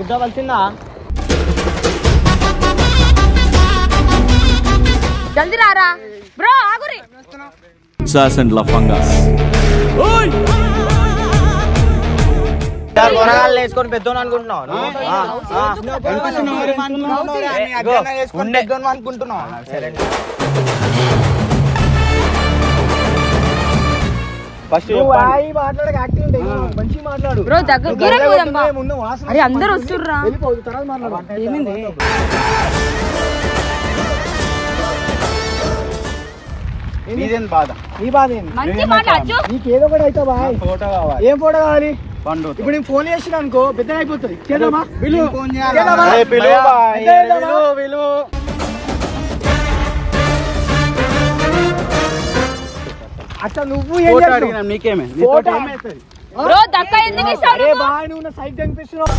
గుద్దవలసిందా జల్దీ రారా? బ్రో ఆగురి. Sas and Lafangas. కూరగాయలు వేసుకొని పెద్దోని అనుకుంటున్నావు. అనుకుంటున్నావు. ఫస్ట్ బ్రో దగ్గర దూరం అరే అందరు వస్తుర్రా. ఏమింది? నీదేం బాధ? నీ బాధ ఏంది? మంచి మాట అచ్చు. నీకేదో ఒకటి అయితే బాయ్. ఫోటో కావాలి. ఏం ఫోటో కావాలి? పండు. ఇప్పుడు నేను ఫోన్ చేసిన అనుకో పెద్ద అయిపోతుంది. చేద్దామా? విలు ఫోన్? చేయాలి. అట్లా నువ్వు ఏం ఫోటో చేస్తున్నావు? అడిగినా నీకేమే ఫోటో బ్రో దక్క ఎందుకు ఇస్తావు అరే నువ్వు? నా కనిపిస్తున్నావు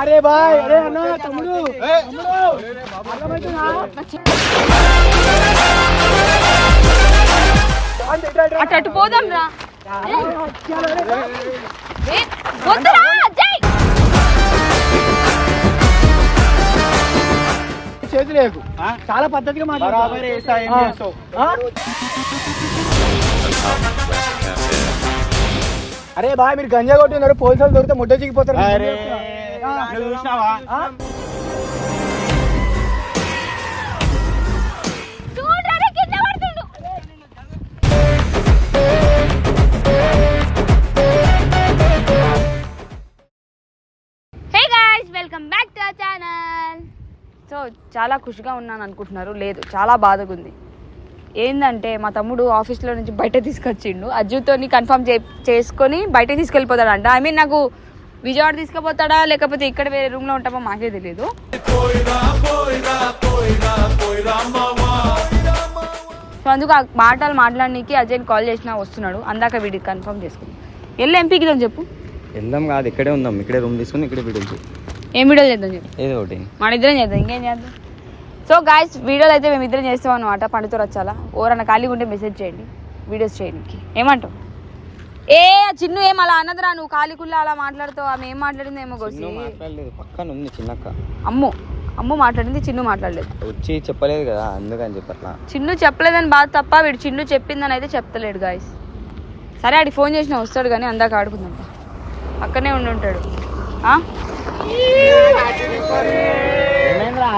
అరే బాయ్ అరే అన్న తమ్ముడు తమ్ముడు అర్థమవుతుందా? అంటే పోదాం రా. ఏ, వద్దురా చేతులు లేకు చాలా పద్ధతిగా బరాబర్ మాట్లాడు వేసా, ఏం చేస్తావు? అరే బాయ్ మీరు గంజా కొట్టినారు పోలీసులు దొరికితే ముట్ట చిక్కిపోతారు. చాలా ఖుషిగా ఉన్నాను అనుకుంటున్నారు. లేదు చాలా బాధగా ఉంది. ఏంటంటే మా తమ్ముడు ఆఫీస్లో నుంచి బయట తీసుకొచ్చిండు. అజ్జుతోని కన్ఫర్మ్ చే చేసుకొని బయట తీసుకెళ్ళిపోతాడంట. ఐ మీన్ నాకు విజయవాడ తీసుకుపోతాడా లేకపోతే ఇక్కడ వేరే రూమ్లో ఉంటామో మాకే తెలియదు సో అందుకు ఆ మాటలు మాట్లాడడానికి అజయ్ కాల్ చేసినా వస్తున్నాడు. అందాక వీడికి కన్ఫర్మ్ చేసుకుంది. వెళ్ళి ఎంపీకి చెప్పు. వెళ్దాం కాదు ఇక్కడే ఉందాం. ఇక్కడే రూమ్ తీసుకుని ఇక్కడే వీడికి ఏం వీడియోలు చేద్దాం చెప్పు. ఏదో ఒకటి. మన ఇద్దరం చేద్దాం ఇంకేం చేద్దాం? సో గాయస్ వీడియోలు అయితే మేము ఇద్దరం చేస్తాం అనమాట పండుతో వచ్చాలా? ఓరన్న ఖాళీగా ఉంటే మెసేజ్ చేయండి. వీడియోస్ చేయండి ఏమంటావు? ఏ చిన్ను ఏం అలా అన్నదిరా నువ్వు? ఖాళీ కుల్లా అలా మాట్లాడుతావు. ఆమె ఏం మాట్లాడింది ఏమో గోసి. మాట్లాడలేదు. పక్కన ఉంది చిన్నక్క. అమ్ము. అమ్ము మాట్లాడింది చిన్ను మాట్లాడలేదు. వచ్చి చెప్పలేదు కదా అందుకని చెప్పట్లా. చిన్ను చెప్పలేదని బాధ తప్ప వీడు చిన్ను చెప్పిందని అయితే చెప్తలేడు గాయస్ సరే ఆడికి ఫోన్ చేసిన వస్తాడు కానీ అందాక ఆడుకుందాం పక్కనే ఉండి ఉంటాడు? ఏమైందిరా?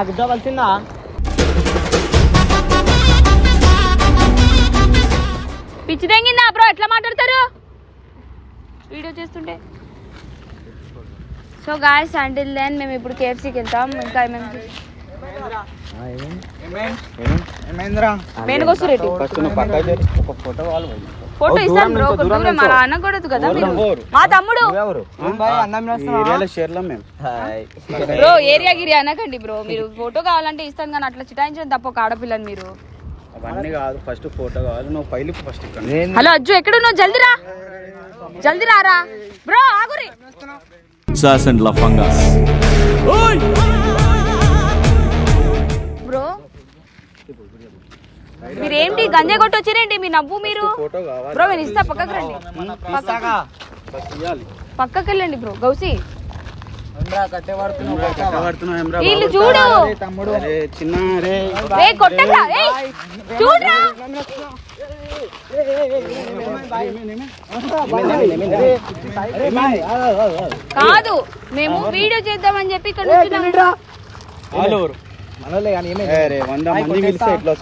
పిచ్చి తెంగిందా బ్రో? ఎట్లా మాట్లాడతారు? వీడియో చేస్తుంటే. సో గాయస్ అంటిల్ దెన్ మేము ఇప్పుడు కేఎఫ్సీకి వెళ్తాం. ఇంకా ఏమేమి ఏమైందిరా? రెడ్డి. ఒక ఫోటో వాళ్ళు ఫోటో ఇస్తాను బ్రో దూరం. అలా అనకూడదు కదా మీరు. మా తమ్ముడు. బ్రో ఏరియా గిరి అనకండి బ్రో. మీరు ఫోటో కావాలంటే ఇస్తాను కానీ అట్లా చిటాయించడం తప్ప ఒక ఆడపిల్లని మీరు. అవన్నీ కాదు ఫస్ట్ ఫోటో కావాలి. నువ్వు పైలు ఫస్ట్ హలో అజ్జు ఎక్కడ నువ్వు జల్దీ రా. జల్దీ రారా. బ్రో ఆగురి. And Lafangas. బ్రో మీరు ఏంటి గంజా కొట్టి వచ్చారేంటి మీ నవ్వు మీరు. బ్రో నేను ఇస్తా పక్కకు రండి. పక్కకి. వెళ్ళండి బ్రో గౌసి. వీళ్ళు చూడు. అరే చిన్న రే రే కొట్టకరా ఏయ్ చూడరా. కాదు మేము వీడియో చేద్దామని చెప్పి ఇక్కడ వంద మంది పిలిస్తే ఎట్లా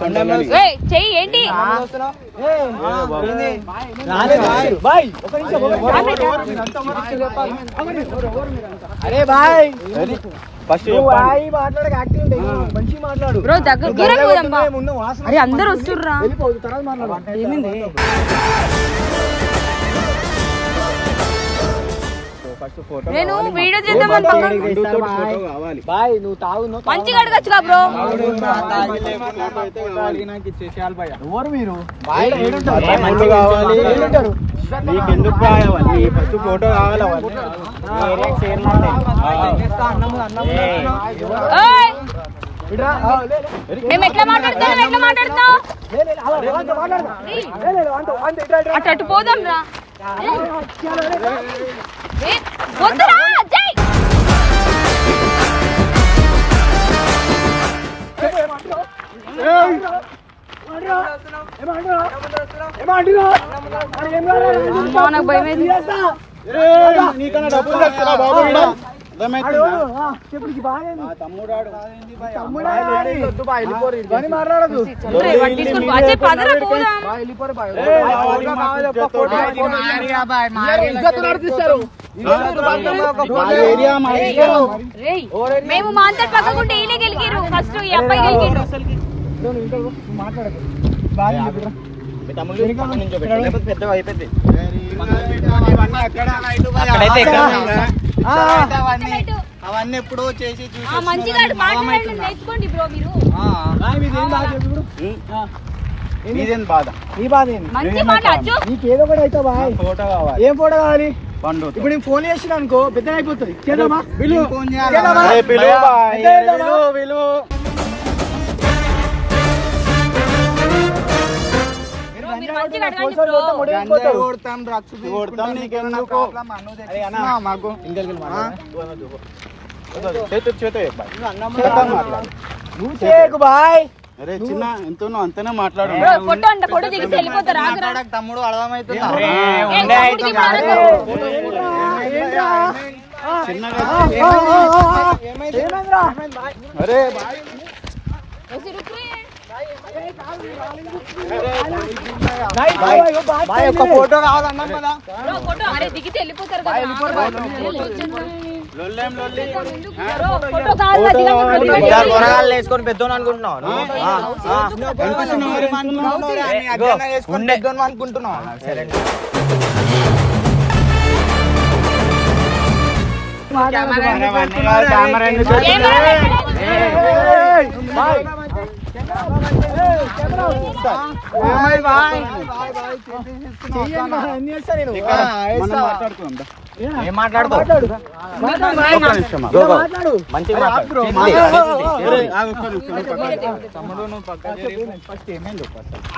చెయ్యి ఏంటి? అరే బాయ్. ఫస్ట్ నువ్వు చెప్పండి. బాయ్ మాట్లాడక యాక్టింగ్ మంచి మాట్లాడు. బ్రో దగ్గర దూరం పోదాం బా. ముందు వాసన అరే అందరు వస్తుర్రా. వెళ్ళిపోదు తర్వాత మాట్లాడు నేను. వీడియో కావాలి బాయ్ నువ్వు తాగు మంచిగా బ్రో ఎవరు మీరు నీకు ఎందుకు కావాలి ఫస్ట్ ఫోటో కావాలి. మేము ఎట్లా మాట్లాడతాం ఎట్లా మాట్లాడతాం. అటు పోదాం రా వద్దురా జై నాకు భయం. నీకన్నా డబ్బులు తెచ్చురా బాబు ఈడ. అర్థమవుతుందా? ఆడు. మాట్లాడదు చంద్రే, పట్టించుకొని పో. అజయ్, పదరా పోదాం. ఏ, వాడి మాకు ఏరియా మా ఏరియా. రేయ్, మేము మా అంతటి పక్కకుంటే ఈయన గెలికిరు ఫస్ట్ ఈ అబ్బాయి గెలికిరు? అవన్నీ అవన్నీ ఎప్పుడో చేసి నేర్చుకోండి బ్రో మీరు. నీదేం బాధ? నీ బాధ ఒకటి బాయ్ ఫోటో కావాలి. ఏం ఫోటో కావాలి? పండు ఇప్పుడు నేను ఫోన్ చేసిన అనుకో పెద్ద అయిపోతుంది. చేద్దామా? పిలువు. ఫోన్ చేయాలా? చేతు చేతు బాయ్. అరే చిన్న ఎంత అంతనే మాట్లాడు బ్రో ఫోటో అంటే ఫోటో దిగి వెళ్ళిపోతారు ఆగరా తమ్ముడు అర్థమవుతుంది? చిన్నగా? అరే. బాయ్, ఒక్క ఫోటో కావాలన్నా కదా ఫోటో అరే దిగితే వెళ్ళిపోతారు కదా కూరగాయలు వేసుకొని పెద్దోని అనుకుంటున్నావు సరే కెమెరా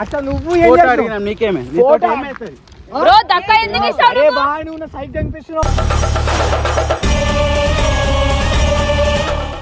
అసలు. నువ్వు నీకేమే దక్క ఎందుకు ఇస్తావు అరే నువ్వు? నువ్వు నా సైట్ కనిపిస్తున్నావు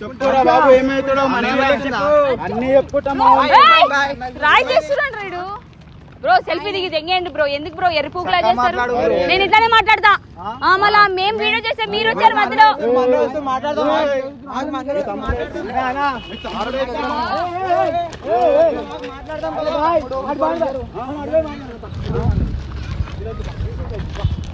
చెప్పురా బాబు అన్ని చెప్పుకుంటాము రాయి చేస్తున్నాడు రీడు బ్రో సెల్ఫీ దిగి తెంగేయండి బ్రో ఎందుకు బ్రో ఎరుపుకులా చేస్తారు నేను ఇట్లానే మాట్లాడతా మళ్ళా మేము వీడియో చేస్తే మీరు వచ్చారు మధ్యలో అన్నా,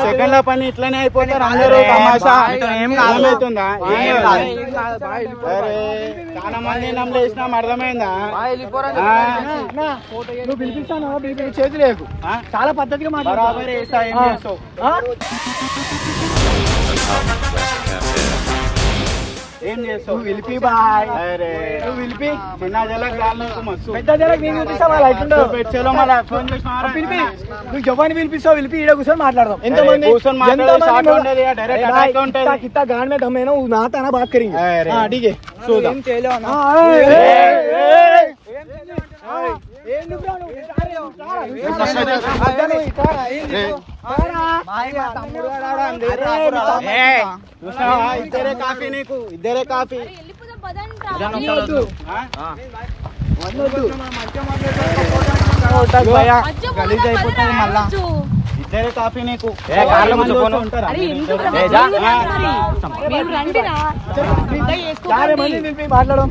సెకండ్లో పని ఇట్లనే అయిపోతారు అందరూ తమాషా. ఏం కాదు. ఏమవుతుందా ఏం ఏం కాదు. కాదు. అరే చాలా మంది అర్థమైందా? చేతి? చాలా పద్ధతిగా ఏం చేస్తావు ఏం చేస్తావు పిలిపి బాయ్ అరే నువ్వు పిలిపి చిన్న జలక్ రాళ్ళకు మస్తు పెద్ద జనకు నేను పిలిపిస్తా వాళ్ళ అవుతుండవు పెచ్చలో మళ్ళీ ఫోన్ చేసినారా? పిలిపి నువ్వు జవాన్ని పిలిపిస్తావు పిలిపి ఈడ కూర్చొని మాట్లాడదాం ఎంతమంది కూర్చొని మాట్లాడి ఎంతమంది షార్ట్ మగ- ఉండేది, ఆ డైరెక్ట్ ఏ అటాక్ భాయ్, ఉంటది. कितना कितना गान में दम है ना वो नाता है ना बात करेंगे अरे। हाँ ठीक है చూద్దాం हाँ, ए, ए, ए, ए, ఏం నువ్వురా ఇద్దరే కాఫీ నీకు ఇద్దరే కాఫీ ఇద్దరే కాఫీ నీకు మాట్లాడడం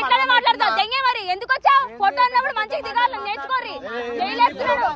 ఇట్లానే మాట్లాడతావు దెంగే మరి. ఎందుకు వచ్చావు? ఫోటో అన్నప్పుడు మంచిగా దిగాలి. నేర్చుకోరి చేయలేస్తున్నాడు